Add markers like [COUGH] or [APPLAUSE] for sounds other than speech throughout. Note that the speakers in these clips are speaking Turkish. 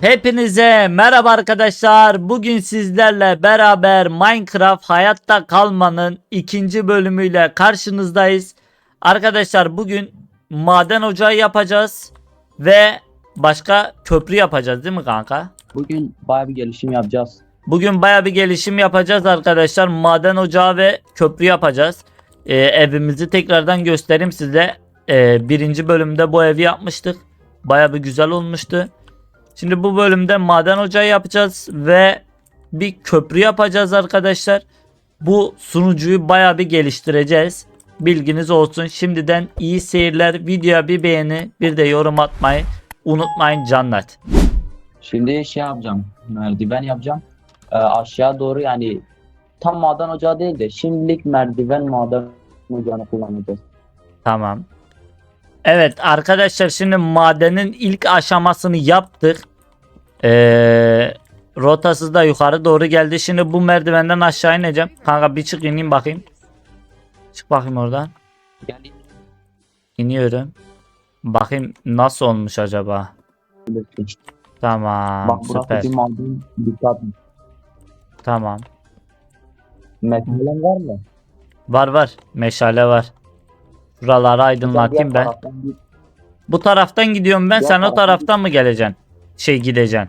Hepinize merhaba arkadaşlar. Bugün sizlerle beraber Minecraft hayatta kalmanın ikinci bölümüyle karşınızdayız. Arkadaşlar bugün maden ocağı yapacağız ve başka köprü yapacağız değil mi kanka? Bugün bayağı bir gelişim yapacağız. Bugün baya bir gelişim yapacağız arkadaşlar. Maden ocağı ve köprü yapacağız. Ee, evimizi tekrardan göstereyim size. Ee, birinci bölümde bu evi yapmıştık. Baya bir güzel olmuştu. Şimdi bu bölümde maden ocağı yapacağız ve bir köprü yapacağız arkadaşlar. Bu sunucuyu baya bir geliştireceğiz. Bilginiz olsun. Şimdiden iyi seyirler. Videoya bir beğeni bir de yorum atmayı unutmayın canlar. Şimdi şey yapacağım. Merdiven yapacağım. Ee, aşağı doğru yani tam maden ocağı değil de şimdilik merdiven maden ocağını kullanacağız. Tamam. Evet arkadaşlar şimdi madenin ilk aşamasını yaptık. Ee, rotası da yukarı doğru geldi. Şimdi bu merdivenden aşağı ineceğim. Kanka bir çık ineyim bakayım. Çık bakayım oradan. İniyorum. Bakayım nasıl olmuş acaba. Tamam Bak burası süper. bir maden dikkat. Tamam. Metalin var mı? Var var. Meşale var. Buraları aydınlatayım ben. Bu taraftan gidiyorum ben. Sen o taraftan- mı geleceksin? Şey gideceksin.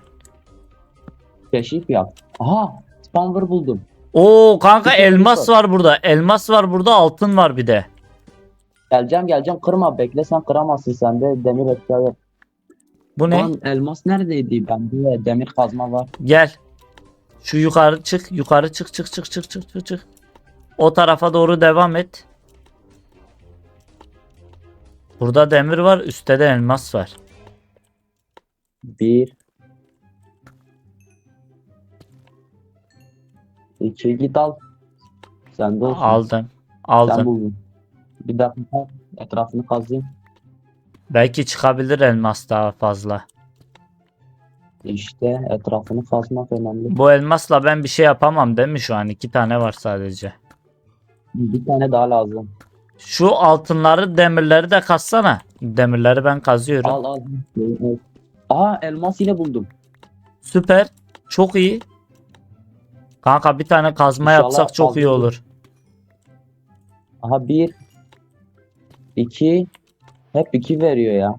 keşif yap. Aha spawner buldum. Oo kanka şey elmas var. var burada. Elmas var burada, altın var bir de. Geleceğim geleceğim kırma bekle sen kıramazsın sende demir eşya yok. Bu ne? Lan elmas neredeydi? Bende demir kazma var. Gel. Şu yukarı çık, yukarı çık, çık, çık, çık, çık, çık, çık. O tarafa doğru devam et. Burada demir var, üstte de elmas var. Bir. İki git al. Sen de olsun. Aldım. Sen Aldım. buldun. Bir dakika etrafını kazayım. Belki çıkabilir elmas daha fazla. İşte etrafını kazmak önemli. Bu elmasla ben bir şey yapamam değil mi şu an? İki tane var sadece. Bir tane daha lazım. Şu altınları, demirleri de kazsana. Demirleri ben kazıyorum. Al al. Aa elmas yine buldum. Süper. Çok iyi. Kanka bir tane kazma İnşallah yapsak çok iyi olur. Aha bir. iki. Hep iki veriyor ya.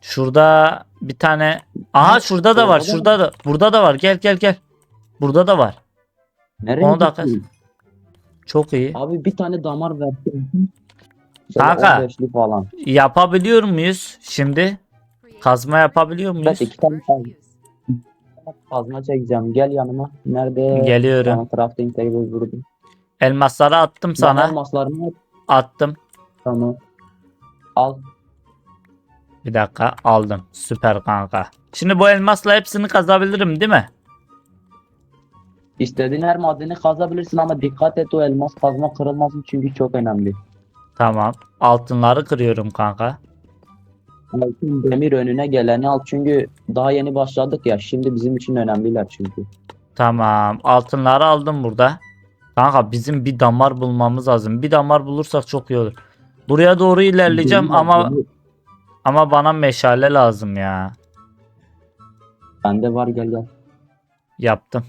Şurada bir tane Aha şurada da var. Şurada da. Burada da var. Gel gel gel. Burada da var. Nereye Onu da gitti? Çok iyi. Abi bir tane damar verdi. Kanka. 15'li falan. Yapabiliyor muyuz şimdi? Kazma yapabiliyor muyuz? Evet iki tane kazma. Kazma çekeceğim. Gel yanıma. Nerede? Geliyorum. Sana crafting table vurdum. Elmasları attım Sana. sana. Elmaslarını at. Attım. Tamam. Al. Bir dakika aldım. Süper kanka. Şimdi bu elmasla hepsini kazabilirim değil mi? İstediğin her madeni kazabilirsin ama dikkat et o elmas kazma kırılmasın çünkü çok önemli. Tamam. Altınları kırıyorum kanka. Altın demir önüne geleni al çünkü daha yeni başladık ya şimdi bizim için önemliler çünkü. Tamam. Altınları aldım burada. Kanka bizim bir damar bulmamız lazım. Bir damar bulursak çok iyi olur. Buraya doğru ilerleyeceğim Demir- ama demir- ama bana meşale lazım ya. Bende var gel gel. Yaptım.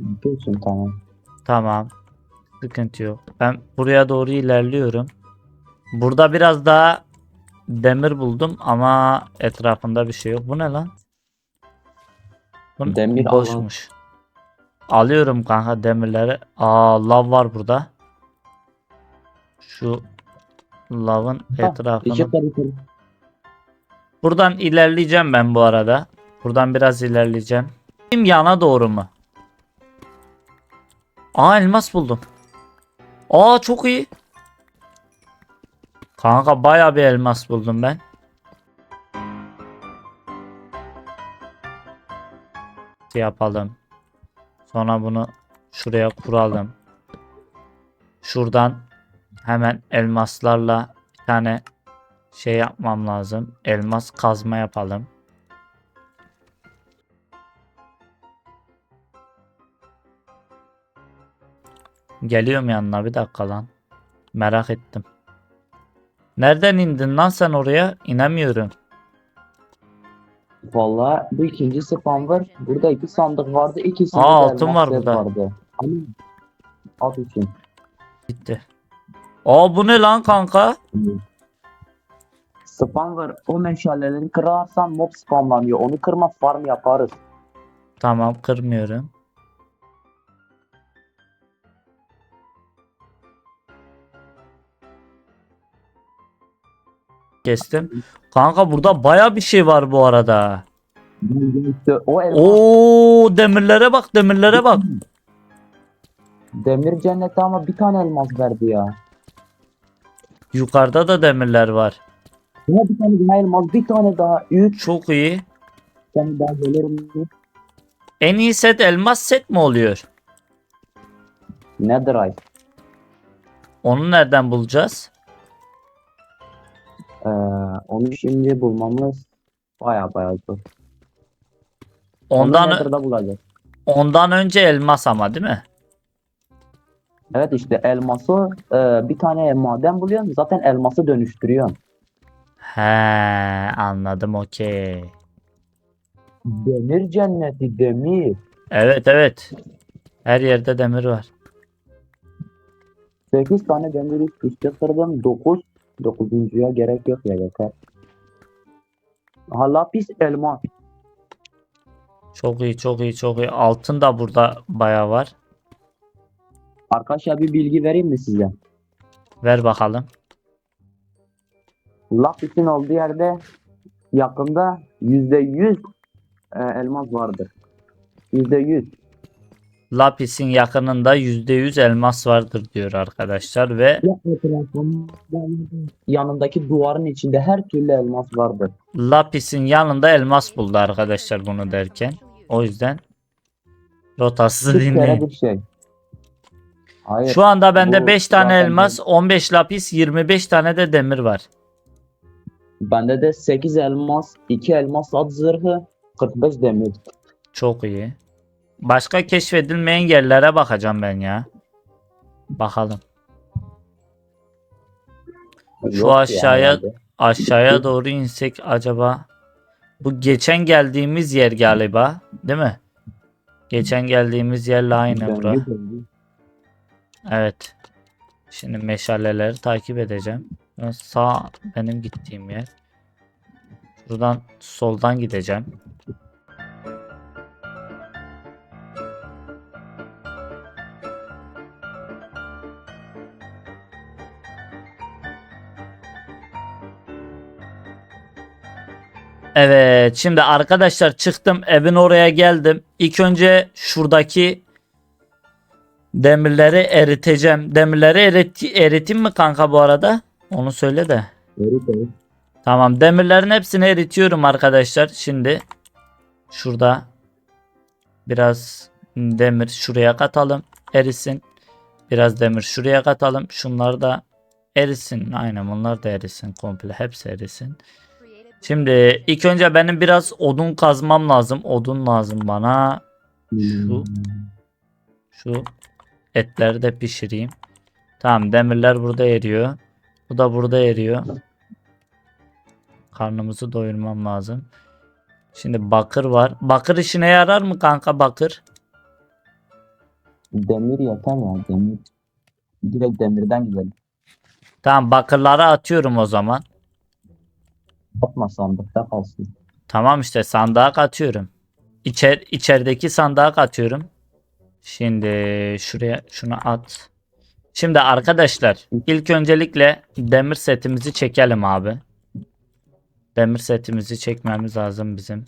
Yapıyorsun tamam. Tamam. Sıkıntı yok. Ben buraya doğru ilerliyorum. Burada biraz daha demir buldum ama etrafında bir şey yok. Bu ne lan? Bu Demir boşmuş. Alıyorum kanka demirleri. Aa lav var burada. Şu lavın Ha, etrafını. Buradan ilerleyeceğim ben bu arada. Buradan biraz ilerleyeceğim. Yana doğru mu? Aa elmas buldum. Aa çok iyi. Kanka baya bir elmas buldum ben. Şey yapalım. Sonra bunu şuraya kuralım. Şuradan hemen elmaslarla bir tane şey yapmam lazım. Elmas kazma yapalım. Geliyorum yanına bir dakika lan. Merak ettim. Nereden indin lan sen oraya? İnemiyorum. Vallahi bu ikinci spam var. Burada iki sandık vardı. İkisinde Aa, altın var burada. Vardı. Ama at için. Gitti. Aa bu ne lan kanka? Spam var. O meşaleleri kırarsan mob spamlanıyor. Onu kırma farm yaparız. Tamam kırmıyorum. Kestim. Kanka burada baya bir şey var bu arada. O Oo demirlere bak demirlere bak. demir cenneti ama bir tane elmas verdi ya. Yukarıda da demirler var. Ya bir tane daha elmas, bir tane daha. Üç Çok iyi. tane daha gelir mi? En iyi set elmas set mi oluyor? Netherite. Onu nereden bulacağız? Ee, onu şimdi bulmamız baya baya zor. Ondan Nether'da bulacağız. ondan önce elmas ama değil mi? Evet işte elması e, bir tane maden buluyorsun zaten elması dönüştürüyorsun. He anladım okey. Demir cenneti demir. Evet evet. Her yerde demir var. 8 tane demir üst üste kırdım. 9. 9.ya gerek yok ya yeter. Aha lapis elma. Çok iyi çok iyi çok iyi. Altın da burada baya var. Arkadaşlar bir bilgi vereyim mi size? Ver bakalım. Lapis'in olduğu yerde yakında %100 e, elmas vardır. %100. Lapis'in yakınında %100 elmas vardır diyor arkadaşlar ve yanındaki duvarın içinde her türlü elmas vardır. Lapis'in yanında elmas buldu arkadaşlar bunu derken. O yüzden rotası dinleyin. şey. Hayır. Şu anda bende Bu 5 tane elmas, 15 lapis, 25 tane de demir var. Bende de 8 elmas, 2 elmas at zırhı, 45 demir. Çok iyi. Başka keşfedilmeyen yerlere bakacağım ben ya. Bakalım. Şu Yok aşağıya- herhalde. Aşağıya doğru insek acaba bu geçen geldiğimiz yer galiba, değil mi? Geçen geldiğimiz yerle aynı bura. Evet. Şimdi meşaleleri takip edeceğim. Ben Sağ benim gittiğim yer. Buradan soldan gideceğim. Evet, şimdi arkadaşlar çıktım, evin oraya geldim. İlk önce şuradaki Demirleri eriteceğim. Demirleri erit eriteyim mi kanka bu arada? Onu söyle de. Evet. Tamam demirlerin hepsini eritiyorum arkadaşlar. Şimdi şurada biraz demir şuraya katalım. Erisin. Biraz demir şuraya katalım. Şunlar da erisin. Aynen bunlar da erisin komple. Hepsi erisin. Şimdi ilk önce benim biraz odun kazmam lazım. Odun lazım bana. Şu. Şu etleri de pişireyim. Tamam demirler burada eriyor. Bu da burada eriyor. Karnımızı doyurmam lazım. Şimdi bakır var. Bakır işine yarar mı kanka bakır? Demir yeter ya demir. Direkt demirden gidelim. Tamam bakırları atıyorum o zaman. Atma sandıkta kalsın. Tamam işte sandığa atıyorum. İçer, içerideki sandığa atıyorum. Şimdi şuraya şunu at. Şimdi arkadaşlar ilk öncelikle demir setimizi çekelim abi. Demir setimizi çekmemiz lazım bizim.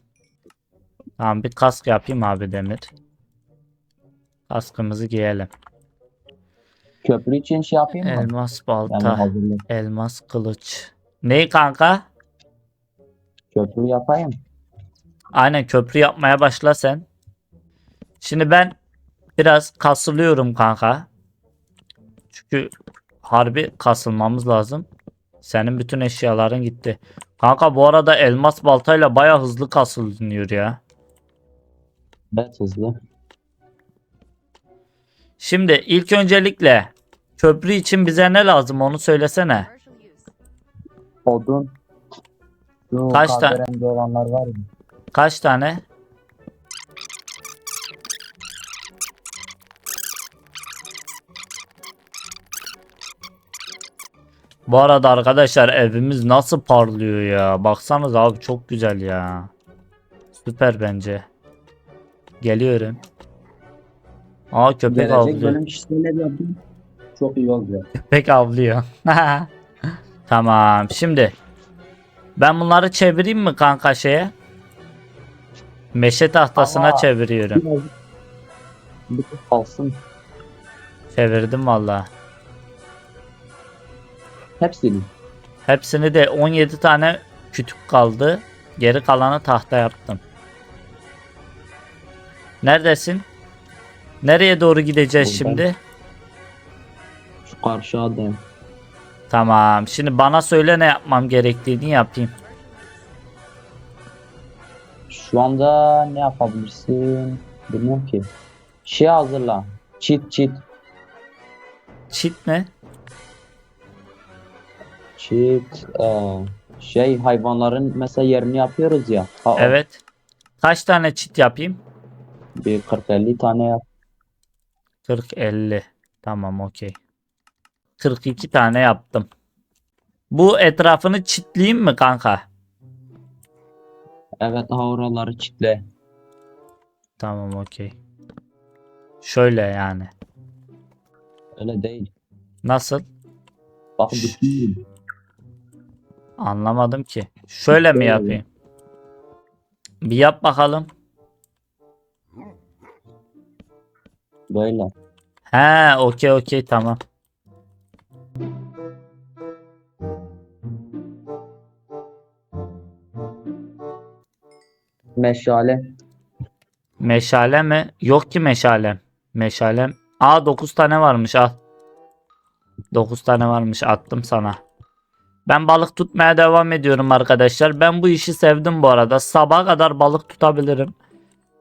Tamam bir kask yapayım abi demir. Kaskımızı giyelim. Köprü için şey yapayım mı? Elmas balta, elmas kılıç. Ney kanka? Köprü yapayım. Aynen köprü yapmaya başla sen. Şimdi ben biraz kasılıyorum kanka. Çünkü harbi kasılmamız lazım. Senin bütün eşyaların gitti. Kanka bu arada elmas baltayla baya hızlı kasılınıyor ya. Evet hızlı. Şimdi ilk öncelikle köprü için bize ne lazım onu söylesene. Odun. Şu Kaç tane- kahverengi olanlar var mı? Kaç tane? Bu arada arkadaşlar evimiz nasıl parlıyor ya. Baksanız abi çok güzel ya. Süper bence. Geliyorum. Aa köpek Gelecek avlıyor. bölüm. Çok iyi oldu. Köpek avlıyor. [LAUGHS] tamam şimdi. Ben bunları çevireyim mi kanka şeye? Meşe tahtasına Ama- çeviriyorum. Biraz kalsın. Çevirdim valla. Hepsini. Hepsini de 17 tane kütük kaldı. Geri kalanı tahta yaptım. Neredesin? Nereye doğru gideceğiz Buradan. şimdi? Şu karşı adam. Tamam. Şimdi bana söyle ne yapmam gerektiğini yapayım. Şu anda ne yapabilirsin? Bilmiyorum ki. Şey hazırla. Cheat cheat. Çit ne? Cheat. eee, şey hayvanların mesela yerini yapıyoruz ya. Aa, Evet. Kaç tane çit yapayım? Bir 40-50 tane yap. 40 50. Tamam okey. 42 tane yaptım. Bu etrafını çitleyeyim mi kanka? Evet daha oraları çitle. Tamam okey. Şöyle yani. Öyle değil. Nasıl? Bak bütün Anlamadım ki. Şöyle mi yapayım? Bir yap bakalım. böyle. He okey okey tamam. Meşale. Meşale mi? Yok ki meşalem. Meşalem. Aa 9 tane varmış al. 9 tane varmış attım sana. Ben balık tutmaya devam ediyorum arkadaşlar. Ben bu işi sevdim bu arada. Sabaha kadar balık tutabilirim.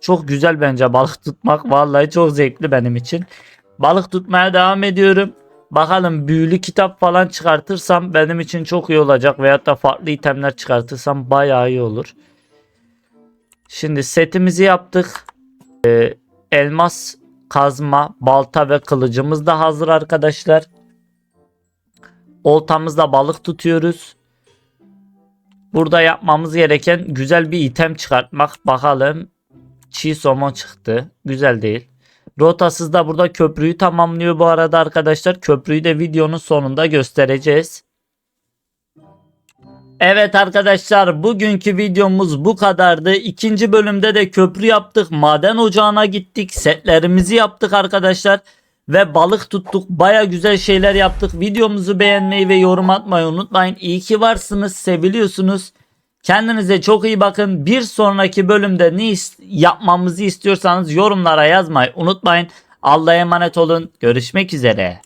Çok güzel bence balık [LAUGHS] tutmak. Vallahi çok zevkli benim için. Balık tutmaya devam ediyorum. Bakalım büyülü kitap falan çıkartırsam benim için çok iyi olacak. Veyahut da farklı itemler çıkartırsam bayağı iyi olur. Şimdi setimizi yaptık. Ee, elmas kazma, balta ve kılıcımız da hazır arkadaşlar. Oltamızda balık tutuyoruz. Burada yapmamız gereken güzel bir item çıkartmak. Bakalım. Çiğ somon çıktı. Güzel değil. Rotasız da burada köprüyü tamamlıyor bu arada arkadaşlar. Köprüyü de videonun sonunda göstereceğiz. Evet arkadaşlar bugünkü videomuz bu kadardı. İkinci bölümde de köprü yaptık. Maden ocağına gittik. Setlerimizi yaptık arkadaşlar. Ve balık tuttuk. Baya güzel şeyler yaptık. Videomuzu beğenmeyi ve yorum atmayı unutmayın. İyi ki varsınız. Seviliyorsunuz. Kendinize çok iyi bakın. Bir sonraki bölümde ne yapmamızı istiyorsanız yorumlara yazmayı unutmayın. Allah'a emanet olun. Görüşmek üzere.